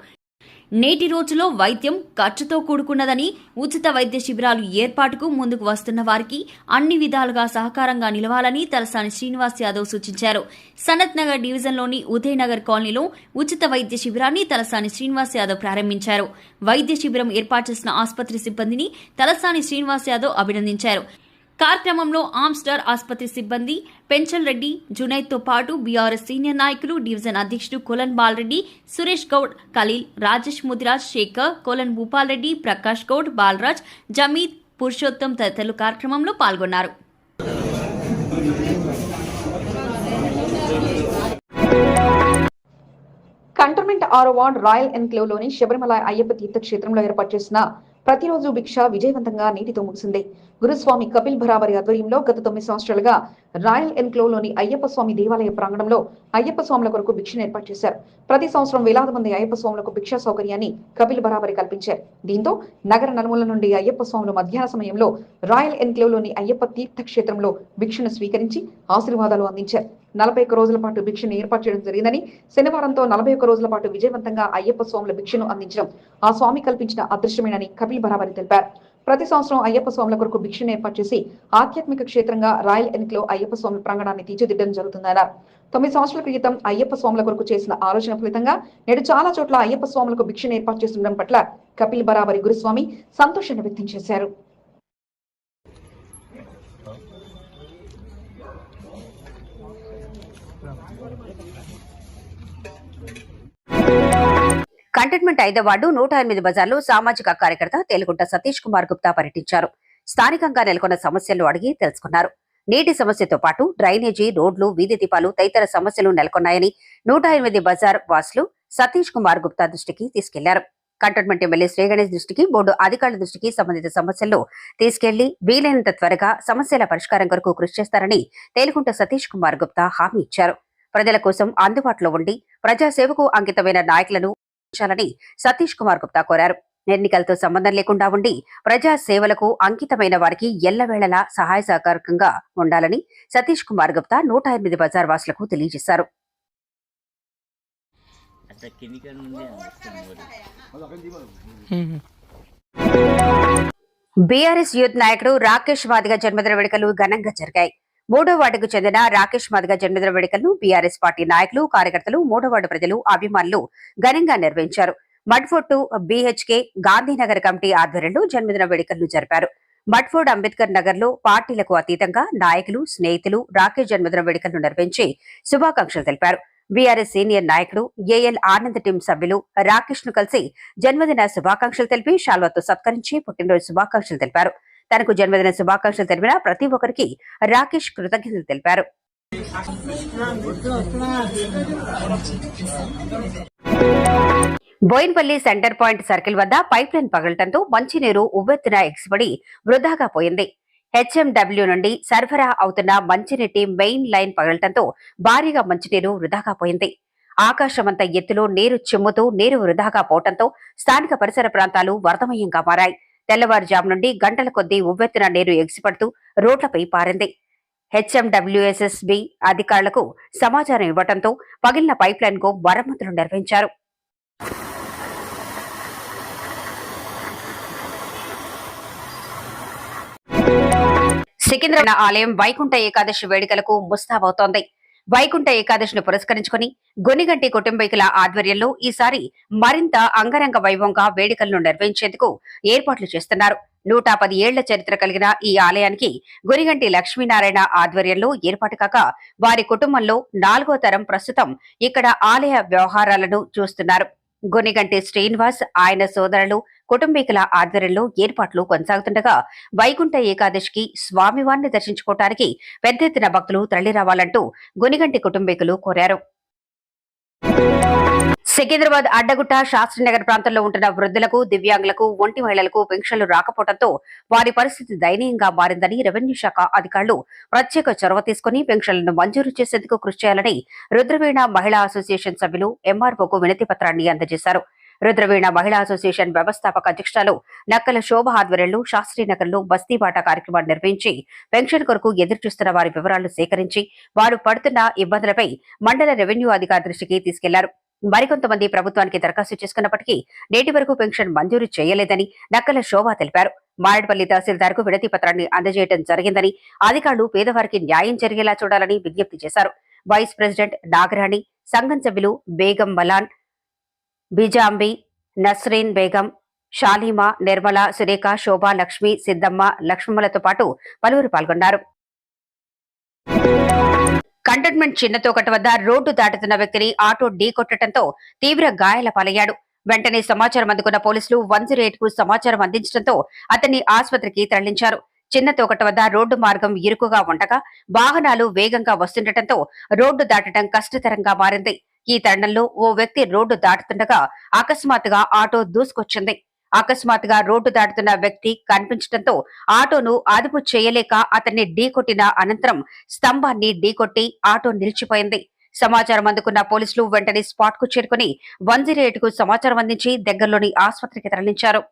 [SPEAKER 3] నేటి రోజులో వైద్యం ఖర్చుతో కూడుకున్నదని ఉచిత వైద్య శిబిరాలు ఏర్పాటుకు ముందుకు వస్తున్న వారికి అన్ని విధాలుగా సహకారంగా నిలవాలని తలసాని శ్రీనివాస్ యాదవ్ సూచించారు. సనత్ నగర్ డివిజన్లోని ఉదయనగర్ కాలనీలో ఉచిత వైద్య శిబిరాన్ని తలసాని శ్రీనివాస్ యాదవ్ ప్రారంభించారు. వైద్య శిబిరం ఏర్పాటు చేసిన ఆసుపత్రి సిబ్బందిని తలసాని శ్రీనివాస్ యాదవ్ అభినందించారు. కార్యక్రమంలో ఆమ్స్టర్ ఆసుపత్రి సిబ్బంది పెంచల్ రెడ్డి జునైద్తో పాటు బీఆర్ఎస్ సీనియర్ నాయకులు డివిజన్ అధ్యక్షుడు కొలన్ బాలరెడ్డి సురేష్ గౌడ్ ఖలీల్ రాజేష్ ముదిరాజ్ శేఖర్ కొలన్ భూపాల్ రెడ్డి ప్రకాష్ గౌడ్ బాలరాజ్ జమీద్ పురుషోత్తం తదితరులు కార్యక్రమంలో పాల్గొన్నారు.
[SPEAKER 1] కంటర్మెంట్ ఆరో వార్డ్ రాయల్ ఎన్క్లేవ్లోని శబరిమల అయ్యప్ప తీర్థక్షేత్రంలో ఏర్పాటు చేసిన ప్రతిరోజు భిక్ష విజయవంతంగా నీటితో ముగిసింది. గురుస్వామి కపిల్ భరావరి ఆధ్వర్యంలో గత తొమ్మిది సంవత్సరాలుగా రాయల్ ఎన్క్లేవ్ అయ్యప్ప స్వామి దేవాలయ ప్రాంగణంలో అయ్యప్ప స్వాముల కొరకు భిక్షను ఏర్పాటు చేశారు. ప్రతి సంవత్సరం వేలాది మంది అయ్యప్ప స్వాములకు భిక్షా సౌకర్యాన్ని కపిల్ భరావరి కల్పించారు. దీంతో నగర నలుమూల నుండి అయ్యప్ప స్వాములు మధ్యాహ్న సమయంలో రాయల్ ఎన్క్లేవ్లోని అయ్యప్ప తీర్థక్షేత్రంలో భిక్షను స్వీకరించి ఆశీర్వాదాలు అందించారు. నలభై ఒక్క రోజుల పాటు భిక్షను ఏర్పాటు చేయడం జరిగిందని శనివారంతో నలభై ఒక్క రోజుల పాటు విజయవంతంగా అయ్యప్ప స్వాముల భిక్షను అందించడం ఆ స్వామి కల్పించిన అదృశ్యమేనని కపిల్ బరాబరి తెలిపారు. ప్రతి సంవత్సరం అయ్యప్ప స్వాముల కొరకు భిక్షను ఏర్పాటు చేసి ఆధ్యాత్మిక క్షేత్రంగా రాయల్ ఎన్క్లో అయ్యప్ప స్వామి ప్రాంగణాన్ని తీర్చిదిద్దడం జరుగుతుందన్నారు. తొమ్మిది సంవత్సరాల క్రితం అయ్యప్ప స్వాముల కొరకు చేసిన ఆలోచన ఫలితంగా నేడు చాలా చోట్ల అయ్యప్ప స్వాములకు భిక్షను ఏర్పాటు చేస్తుండడం పట్ల కపిల్ బరాబరి గురుస్వామి సంతోషాన్ని వ్యక్తం చేశారు.
[SPEAKER 6] కంటైన్మెంట్ ఐదో వార్డు నూట ఎనిమిది బజార్లో సామాజిక కార్యకర్త తేలుగుంట సతీష్ కుమార్ గుప్తా పర్యటించారు. స్థానికంగా నెలకొన్న సమస్యలు అడిగి తెలుసుకున్నారు. నీటి సమస్యతో పాటు డ్రైనేజీ రోడ్లు వీధి దీపాలు తదితర సమస్యలు నెలకొన్నాయని నూట ఎనిమిది బజార్ వాసులు సతీష్ కుమార్ గుప్తా దృష్టికి తీసుకెళ్ళారు. కంటోన్మెంట్ ఎమ్మెల్యే శ్రీగణేష్ దృష్టికి బోర్డు అధికారుల దృష్టికి సంబంధిత సమస్యలు తీసుకెళ్ళి వీలైనంత త్వరగా సమస్యల పరిష్కారం కొరకు కృషి చేస్తారని తేలుగుంట సతీష్ కుమార్ గుప్తా హామీ ఇచ్చారు. ప్రజల కోసం అందుబాటులో ఉండి ప్రజాసేవకు అంకితమైన నాయకులను ఉంచాలని సతీష్ కుమార్ గుప్తా కోరారు. ఎన్నికలతో సంబంధం లేకుండా ఉండి ప్రజా సేవలకు అంకితమైన వారికి ఎల్లవేళలా సహాయ సహకారకంగా ఉండాలని సతీష్ కుమార్ గుప్తా నూట ఎనిమిది బజార్ వాసులకు తెలియజేశారు. బీఆర్ఎస్ యూత్ నాయకుడు రాకేష్ మాదిగ జన్మదిన వేడుకలు ఘనంగా జరిగాయి. మూడో వార్డుకు చెందిన రాకేష్ మాదిగ జన్మదిన వేడుకలను బీఆర్ఎస్ పార్టీ నాయకులు కార్యకర్తలు మూడో వార్డు ప్రజలు అభిమానులు ఘనంగా నిర్వహించారు. మడ్ఫోర్టు బీహెచ్కే గాంధీనగర్ కమిటీ ఆధ్వర్యంలో జన్మదిన వేడుకలను జరిపారు. మడ్ఫోర్డ్ అంబేద్కర్ నగర్లో పార్టీలకు అతీతంగా నాయకులు స్నేహితులు రాకేష్ జన్మదిన వేడుకలను నిర్వహించి శుభాకాంక్షలు తెలిపారు. బీఆర్ఎస్ సీనియర్ నాయకుడు ఏఎల్ ఆనంద్ టీం సభ్యులు రాకేష్ను కలిసి జన్మదిన శుభాకాంక్షలు తెలిపి షాల్వాతో సత్కరించి పుట్టినరోజు శుభాకాంక్షలు తెలిపారు. తనకు జన్మదిన శుభాకాంక్షలు తెలిపిన ప్రతి ఒక్కరికి రాకేష్ కృతజ్ఞతలు తెలిపారు. బోయిన్పల్లి సెంటర్ పాయింట్ సర్కిల్ వద్ద పైప్ లైన్ పగలటంతో మంచినీరు ఉవ్వెత్తున ఎగిసిపడి వృధాగా పోయింది. హెచ్ఎండబ్ల్యూ నుండి సరఫరా అవుతున్న మంచినీటి మెయిన్ లైన్ పగలటంతో భారీగా మంచినీరు వృధాగా పోయింది. ఆకాశమంత ఎత్తులో నీరు చిమ్ముతూ నీరు వృధాగా పోవటంతో స్థానిక పరిసర ప్రాంతాలు వరదమయంగా మారాయి. తెల్లవారుజాము నుండి గంటల కొద్దీ ఉవ్వెత్తున నీరు ఎగిసిపడుతూ రోడ్లపై పారింది. హెచ్ఎండబ్ల్యూఎస్ఎస్బి అధికారులకు సమాచారం ఇవ్వడంతో పగిలిన పైప్ లైన్కు మరమ్మతులు నిర్వహించారు. సికింద్రాబాద్ ఆలయం వైకుంఠ ఏకాదశి వేడుకలకు ముస్తాబవుతోంది. వైకుంఠ ఏకాదశిని పురస్కరించుకుని గొనిగంటి కుటుంబీకుల ఆధ్వర్యంలో ఈసారి మరింత అంగరంగ వైభవంగా వేడుకలను నిర్వహించేందుకు ఏర్పాట్లు చేస్తున్నారు. నూట పది ఏళ్ళ చరిత్ర కలిగిన ఈ ఆలయానికి గురిగంటి లక్ష్మీనారాయణ ఆధ్వర్యంలో ఏర్పాటు కాక వారి కుటుంబంలో నాలుగో తరం ప్రస్తుతం ఇక్కడ ఆలయ వ్యవహారాలను చూస్తున్నారు. గునిగంటి శ్రీనివాస్ ఆయన సోదరులు కుటుంబీకుల ఆధ్వర్యంలో ఏర్పాట్లు కొనసాగుతుండగా వైకుంఠ ఏకాదశికి స్వామివారిని దర్శించుకోవటానికి పెద్ద ఎత్తున భక్తులు తరలిరావాలంటూ గునిగంటి కుటుంబీకులు కోరారు. సికింద్రాబాద్ అడ్డగుట్ట శాస్త్రీనగర్ ప్రాంతంలో ఉంటున్న వృద్ధులకు దివ్యాంగులకు ఒంటి మహిళలకు పెన్షన్లు రాకపోవడంతో వారి పరిస్థితి దయనీయంగా మారిందని రెవెన్యూ శాఖ అధికారులు ప్రత్యేక చొరవ తీసుకుని పెన్షన్లను మంజూరు చేసేందుకు కృషి చేయాలని రుద్రవీణ మహిళా అసోసియేషన్ సభ్యులు ఎంఆర్ఓకు వినతి పత్రాన్ని అందజేశారు. రుద్రవీణ మహిళా అసోసియేషన్ వ్యవస్థాపక అధ్యక్షురాలు నక్కల శోభ ఆధ్వర్యంలో శాస్త్రీనగర్లో బస్తీబాట కార్యక్రమాన్ని నిర్వహించి పెన్షన్ కొరకు ఎదురుచూస్తున్న వారి వివరాలు సేకరించి వారు పడుతున్న ఇబ్బందులపై మండల రెవెన్యూ అధికారి దృష్టికి తీసుకెళ్ళారు. మరికొంతమంది ప్రభుత్వానికి దరఖాస్తు చేసుకున్నప్పటికీ నేటి వరకు పెన్షన్ మంజూరు చేయలేదని నక్కల శోభ తెలిపారు. మారేడుపల్లి తహసీల్దార్కు వినతి పత్రాన్ని అందజేయడం జరిగిందని అధికారులు పేదవారికి న్యాయం జరిగేలా చూడాలని విజ్ఞప్తి చేశారు. వైస్ ప్రెసిడెంట్ నాగరాణి సంఘం సభ్యులు బేగం మలాన్ బిజాంబి నస్రీన్ బేగం షాలీమా నిర్మల సురేఖ శోభ లక్ష్మి సిద్దమ్మ లక్ష్మమ్మలతో పాటు పలువురు పాల్గొన్నారు. కంటోన్మెంట్ చిన్నతోకట వద్ద రోడ్డు దాటుతున్న వ్యక్తిని ఆటో ఢీకొట్టడంతో తీవ్ర గాయాల పాలయ్యాడు. వెంటనే సమాచారం అందుకున్న పోలీసులు వన్కు సమాచారం అందించడంతో అతన్ని ఆసుపత్రికి తరలించారు. చిన్నతోకట వద్ద రోడ్డు మార్గం ఇరుకుగా ఉండగా వాహనాలు వేగంగా వస్తుండటంతో రోడ్డు దాటడం కష్టతరంగా మారింది. ఈ తరుణంలో ఓ వ్యక్తి రోడ్డు దాటుతుండగా అకస్మాత్తుగా ఆటో దూసుకొచ్చింది. అకస్మాత్తుగా రోడ్డు దాటుతున్న వ్యక్తి కనిపించడంతో ఆటోను అదుపు చేయలేక అతన్ని ఢీకొట్టిన అనంతరం స్తంభాన్ని ఢీకొట్టి ఆటో నిలిచిపోయింది. సమాచారం అందుకున్న పోలీసులు వెంటనే స్పాట్కు చేరుకుని వన్కు సమాచారం అందించి దగ్గరలోని ఆసుపత్రికి తరలించారు.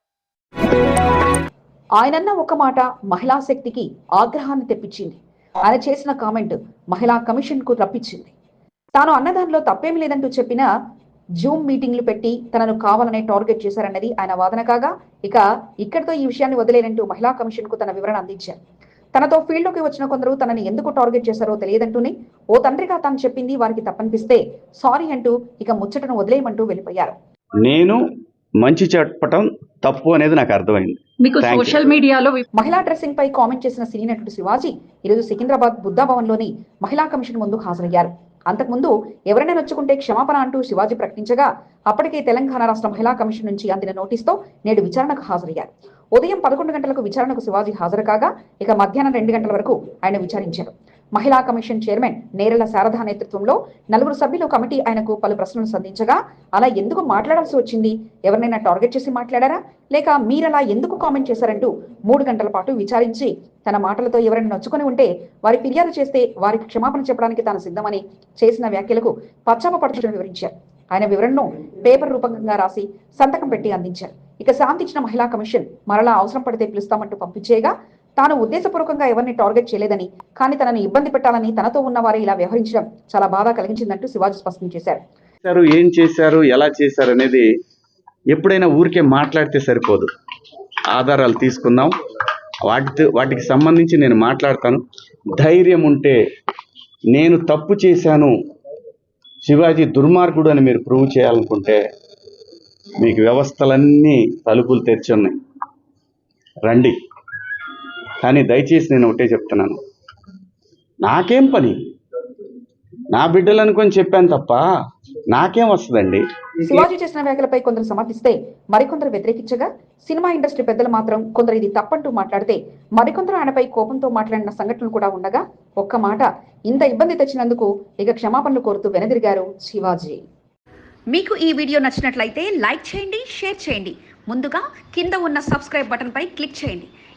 [SPEAKER 1] ఆయనన్న ఒక మాట మహిళా శక్తికి ఆగ్రహాన్ని తెప్పించింది. ఆయన చేసిన కామెంట్ మహిళా కమిషన్కు రప్పించింది. తాను అన్నదానిలో తప్పేం లేదంటూ చెప్పిన జూమ్ మీటింగ్లు పెట్టి తనను కావాలనే టార్గెట్ చేశారన్నది ఆయన వాదన కాగా ఇక ఇక్కడితో ఈ విషయాన్ని వదిలేనంటూ మహిళా కమిషన్కు తన వివరణ అందించారు. తనతో ఫీల్డ్లోకి వచ్చిన కొందరు తనని ఎందుకు టార్గెట్ చేశారో తెలియదంటూనే ఓ తండ్రిగా తాను చెప్పింది వారికి తప్పనిపిస్తే సారీ అంటూ ఇక ముచ్చటను వదిలేయమంటూ వెళ్ళిపోయారు.
[SPEAKER 7] నేను మంచి చెప్పటం తప్పు అనేది నాకు అర్థమైంది.
[SPEAKER 8] మీకు. సోషల్ మీడియాలో
[SPEAKER 1] మహిళా డ్రెస్సింగ్ పై కామెంట్ చేసిన సినీ నటుడు శివాజీ ఈరోజు సికింద్రాబాద్ బుద్ధా భవన్లోని మహిళా కమిషన్ ముందు హాజరయ్యారు. అంతకుముందు ఎవరైనా నొచ్చుకుంటే క్షమాపణ అంటూ శివాజీ ప్రకటించగా అప్పటికే తెలంగాణ రాష్ట్ర మహిళా కమిషన్ నుంచి అందిన నోటీస్తో నేడు విచారణకు హాజరయ్యారు. ఉదయం పదకొండు గంటలకు విచారణకు శివాజీ హాజరు కాగా ఇక మధ్యాహ్నం రెండు గంటల వరకు ఆయన విచారించారు. మహిళా కమిషన్ చైర్మన్ నేరల శారద నేతృత్వంలో నలుగురు సభ్యులు కమిటీ ఆయనకు పలు ప్రశ్నలు సంధించగా అలా ఎందుకు మాట్లాడాల్సి వచ్చింది? ఎవరినైనా టార్గెట్ చేసి మాట్లాడారా? లేక మీరలా ఎందుకు కామెంట్ చేశారంటూ మూడు గంటల పాటు విచారించి తన మాటలతో ఎవరైనా నొచ్చుకొని ఉంటే వారి ఫిర్యాదు చేస్తే వారికి క్షమాపణ చెప్పడానికి తాను సిద్ధమని చేసిన వ్యాఖ్యలకు పశ్చాపడుతున్న వివరించారు. ఆయన వివరణను పేపర్ రూపకంగా రాసి సంతకం పెట్టి అందించారు. ఇక శాంతించిన మహిళా కమిషన్ మరలా అవసరం పడితే పిలుస్తామంటూ పంపించేయగా తాను ఉద్దేశపూర్వకంగా ఎవరిని టార్గెట్ చేయలేదని కానీ తనని ఇబ్బంది పెట్టాలని తనతో ఉన్నవారే ఇలా వ్యవహరించడం చాలా బాధ కలిగించిందంటూ శివాజీ స్పష్టం
[SPEAKER 7] చేశారు. ఏం చేశారు ఎలా చేశారు అనేది ఎప్పుడైనా ఊరికే మాట్లాడితే సరిపోదు. ఆధారాలు తీసుకుందాం. వాటితో వాటికి సంబంధించి నేను మాట్లాడతాను. ధైర్యం ఉంటే నేను తప్పు చేశాను శివాజీ దుర్మార్గుడు అని మీరు ప్రూవ్ చేయాలనుకుంటే మీకు వ్యవస్థలన్నీ తలుపులు తెరిచి ఉన్నాయి. రండి. కానీ దయచేసి నేను ఒకటే చెప్తున్నాను. నాకేం పని? నా బిడ్డలు అనుకొని చెప్పాను తప్ప నాకేం వస్తుందండి?
[SPEAKER 1] శివాజీ చేసిన వ్యాఖ్యలపై కొందరు సమర్థిస్తే మరికొందరు వ్యతిరేకించగా సినిమా ఇండస్ట్రీ పెద్దలు మాత్రం కొందరు ఇది తప్పంటూ మాట్లాడితే మరికొందరు ఆయనపై కోపంతో మాట్లాడిన సంఘటనలు కూడా ఉండగా ఒక్క మాట ఇంత ఇబ్బంది తెచ్చినందుకు ఇక క్షమాపణలు కోరుతూ వెనదిరిగారు శివాజీ. మీకు ఈ వీడియో నచ్చినట్లయితే లైక్ చేయండి షేర్ చేయండి. ముందుగా కింద ఉన్న సబ్స్క్రైబ్ బటన్పై క్లిక్ చేయండి.